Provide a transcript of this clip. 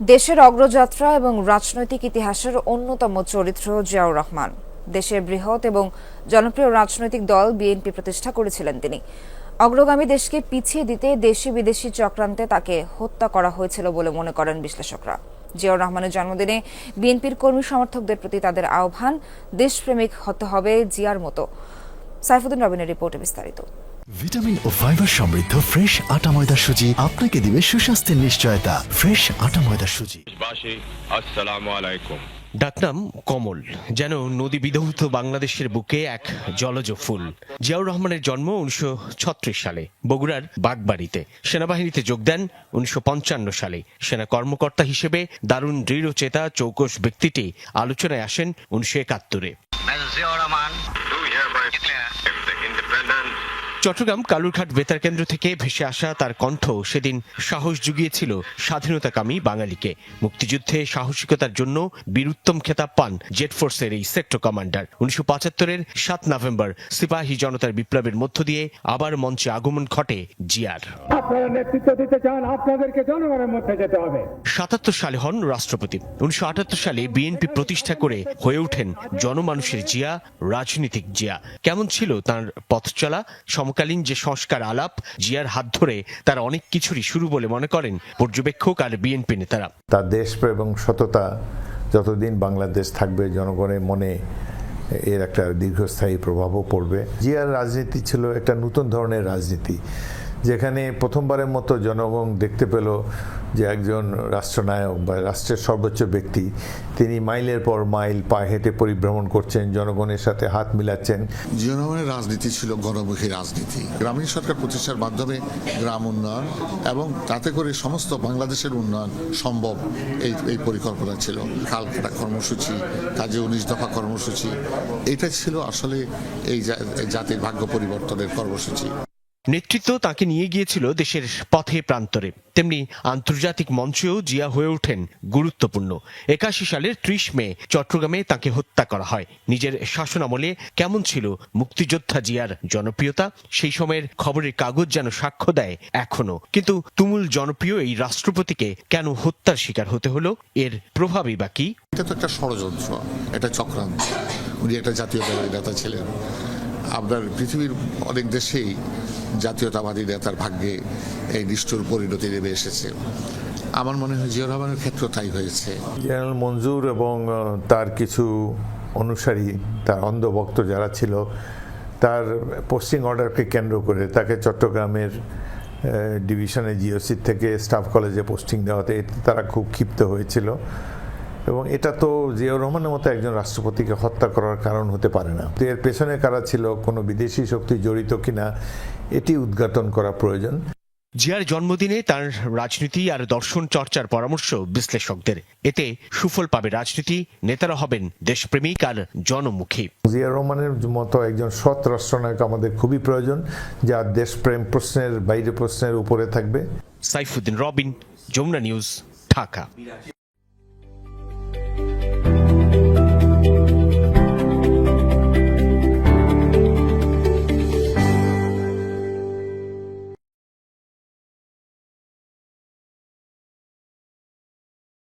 দেশের অগ্রযাত্রা এবং রাজনৈতিক ইতিহাসের অন্যতম চরিত্র জিয়াউর রহমান। দেশের বৃহৎ এবং জনপ্রিয় রাজনৈতিক দল বিএনপি প্রতিষ্ঠা করেছিলেন তিনি। অগ্রগামী দেশকে পিছিয়ে দিতে দেশি বিদেশি চক্রান্তে তাকে হত্যা করা হয়েছিল বলে মনে করেন বিশ্লেষকরা। জিয়াউর রহমানের জন্মদিনে বিএনপির কর্মী সমর্থকদের প্রতি তাদের আহ্বান, দেশপ্রেমিক হতে হবে জিয়ার মতো। সাইফুদ্দিন রবিনের রিপোর্টে বিস্তারিত। ভিটামিন ও ফাইবার সমৃদ্ধ ফ্রেশ আটা ময়দা সুজি আপনাকে দিবে সুস্বাস্থ্যের নিশ্চয়তা। ফ্রেশ আটা ময়দা সুজি। আসসালামু আলাইকুম। ডাকনাম কমল যেন নদী বিধৌত বাংলাদেশের বুকে এক জলজ ফুল। জিয়াউর রহমানের জন্ম উনিশশো ছত্রিশ সালে বগুড়ার বাগবাড়িতে। সেনাবাহিনীতে যোগ দেন উনিশশো পঞ্চান্ন সালে। সেনা কর্মকর্তা হিসেবে দারুণ দৃঢ় চেতা চৌকস ব্যক্তিটি আলোচনায় আসেন উনিশশো একাত্তরে। চট্টগ্রাম কালুরঘাট বেতার কেন্দ্র থেকে ভেসে আসা তার কণ্ঠ সেদিন সাহস জুগিয়েছিল স্বাধীনতাকামী বাঙালিকে। মুক্তিযুদ্ধে সাহসিকতার জন্য বীরুত্তম খেতাব পান জেট ফোর্সের এই সেক্টর কমান্ডার। উনিশশো পঁচাত্তরের সাত নভেম্বর সিপাহী জনতার বিপ্লবের মধ্য দিয়ে আবার মঞ্চে আগমন ঘটে জিয়ার। আপনারা নেতৃত্ব দিতে চান আপনাদেরকে জনগণের মধ্যে যেতে হবে। সাতাত্তর সালে হন রাষ্ট্রপতি। উনিশশো আটাত্তর সালে বিএনপি প্রতিষ্ঠা করে হয়ে ওঠেন জনমানুষের জিয়া রাজনীতিক জিয়া। কেমন ছিল তার পথ চলা? সমকালীন যে সংস্কার আলাপ, জিয়ার হাত ধরে তার অনেক কিছুরই শুরু বলে মনে করেন পর্যবেক্ষক আর বিএনপি নেতারা। তার দেশ এবং সততা যতদিন বাংলাদেশ থাকবে, জনগণের মনে এর একটা দীর্ঘস্থায়ী প্রভাবও পড়বে। জিয়ার রাজনীতি ছিল একটা নতুন ধরনের রাজনীতি। যেখানে প্রথমবারের মতো জনগণ দেখতে পেল যে একজন রাষ্ট্রনায়ক বা রাষ্ট্রের সর্বোচ্চ ব্যক্তি, তিনি মাইলের পর মাইল পায়ে হেঁটে পরিভ্রমণ করছেন, জনগণের সাথে হাত মিলাচ্ছেন। জনগণের রাজনীতি ছিল গণমুখী রাজনীতি। গ্রামীণ সরকার প্রতিষ্ঠার মাধ্যমে গ্রাম উন্নয়ন এবং তাতে করে সমস্ত বাংলাদেশের উন্নয়ন সম্ভব এই এই পরিকল্পনা ছিল। খাল কাটা কর্মসূচি, কাজে উনিশ দফা কর্মসূচি, এটা ছিল আসলে এই এই জাতির ভাগ্য পরিবর্তনের কর্মসূচি। নেতৃত্ব তাকে নিয়ে গিয়েছিল দেশের পথে প্রান্তরে। তেমনি আন্তর্জাতিক মঞ্চেও জিয়া হয়ে ওঠেন গুরুত্বপূর্ণ। একাশি সালের ত্রিশ মে চট্টগ্রামে তাকে হত্যা করা হয়। নিজের শাসনামলে কেমন ছিল মুক্তিযোদ্ধা জিয়ার জনপ্রিয়তা, সেই সময়ের খবরের কাগজ যেন সাক্ষ্য দেয় এখনও কিন্তু তুমুল জনপ্রিয় এই রাষ্ট্রপতিকে কেন হত্যার শিকার হতে হলো? এর প্রভাবই বা কি? এটা তো একটা ষড়যন্ত্র একটা চক্রান্ত। উনি একটা জাতীয়তাবাদী নেতা ছিলেন। আপনার পৃথিবীর অনেক দেশেই জাতীয়তাবাদী নেতার ভাগ্যে এই নিষ্ঠুর পরিণতি নেমে এসেছে। আমার মনে হয় জিয়া রহমানের ক্ষেত্রে তাই হয়েছে। জেনারেল মঞ্জুর এবং তার কিছু অনুসারী, তার অন্ধভক্ত যারা ছিল, তার পোস্টিং অর্ডারকে কেন্দ্র করে তাকে চট্টগ্রামের ডিভিশনে জিওসি থেকে স্টাফ কলেজে পোস্টিং দেওয়াতে এতে তারা খুব ক্ষিপ্ত হয়েছিল। এবং এটা তো জিয়াউর রহমানের মতো একজন রাষ্ট্রপতিকে হত্যা করার কারণ হতে পারে না। তো এর পেছনে কারা ছিল কোনো বিদেশি শক্তি জড়িত কিনা এটি উদ্ঘাটন করা প্রয়োজন। জিয়ার জন্মদিনে তার রাজনীতি আর দর্শন চর্চার পরামর্শ বিশ্লেষকদের। এতে সুফল পাবে রাজনীতি নেতারা হবেন দেশপ্রেমিক আর জনমুখী। জিয়া রহমানের মতো একজন সৎ রাষ্ট্রনায়ক আমাদের খুবই প্রয়োজন যা দেশপ্রেম প্রশ্নের বাইরে প্রশ্নের উপরে থাকবে। সাইফুদ্দিন রবিন যমুনা নিউজ ঢাকা।